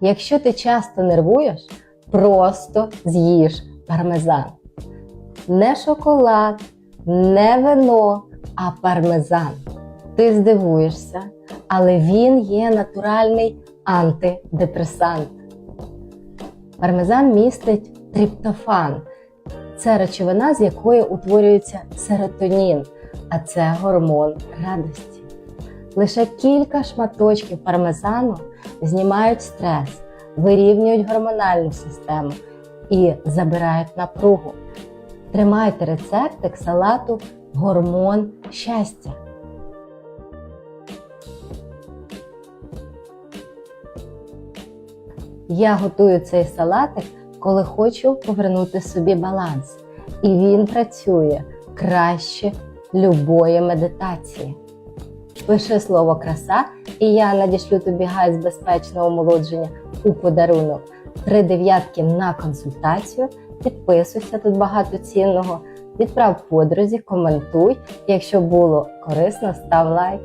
Якщо ти часто нервуєш, просто з'їж пармезан. Не шоколад, не вино, а пармезан. Ти здивуєшся, але він є натуральний антидепресант. Пармезан містить триптофан. Це речовина, з якої утворюється серотонін, а це гормон радості. Лише кілька шматочків пармезану знімають стрес, вирівнюють гормональну систему і забирають напругу. Тримайте рецептик салату гормон щастя. Я готую цей салатик, коли хочу повернути собі баланс. І він працює краще любої медитації. Пиши слово краса, і я надішлю тобі гайд з безпечного омолодження у подарунок. Три дев'ятки на консультацію. Підписуйся, тут багато цінного. Відправ подрузі, коментуй. Якщо було корисно, став лайк.